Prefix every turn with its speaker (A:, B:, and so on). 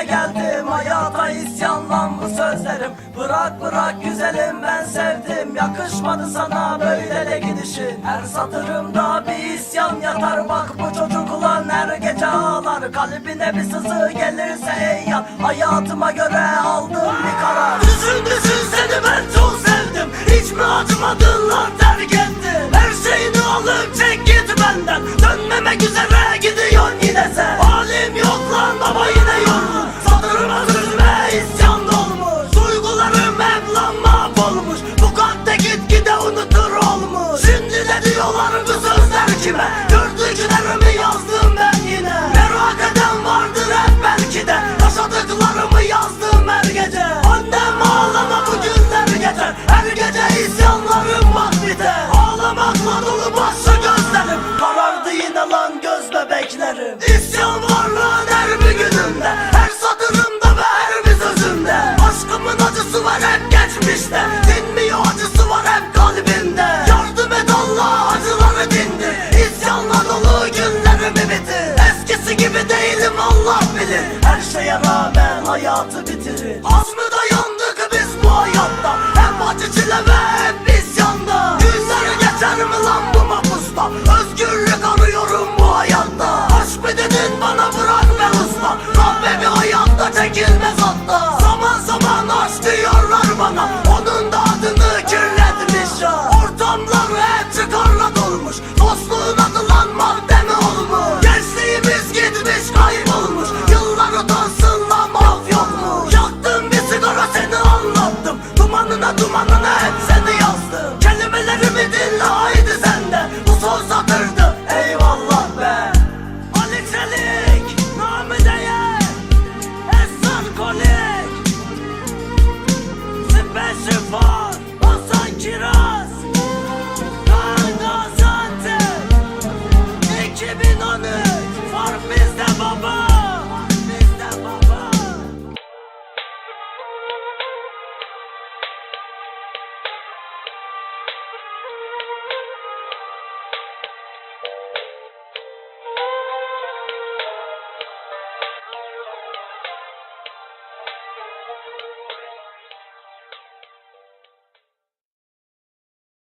A: geldim Hayata isyanla bu sözlerim. Bırak bırak güzelim ben sevdim. Yakışmadı sana böyle de gidişin Her satırımda bir isyan yatar. Bak bu çocuk ulan her gece ağlar. Kalbine bir sızı gelirse ey yar. Hayatıma göre aldım bir karar. Düşün düşün seni ben çok sevdim. Hiç mi acımadın lan terk ettin Her şeyini alıp çek git benden. Dönmemek üzere gidiyorsun yine sen Gördüklerimi yazdım ben yine. Merak vardır hep belki de. Yaşadıklarımı yazdım her gece. Annem ağlama bu günler geçer Her gece isyanlarım bak biter Ağlamakla dolu başlı gözlerim. Karardı yine lan göz bebeklerim. İsyan var lan her bir günümde? Her satırımda ve her bir sözümde. Aşkımın acısı var hep geçmişte Değilim Allah bilir. Her şeye rağmen hayatı bitirir. Az mı dayandık biz bu hayatta? Hep acı çile ve hep isyanda. Günler geçer mi lan bu mapusta? Özgürlük arıyorum bu hayatta. Aşk mı dedin bana bırak be usta. Kahve bir hayatta çekilmez hatta. Zaman zaman aşk diyorlar bana alnına dumanını etse diye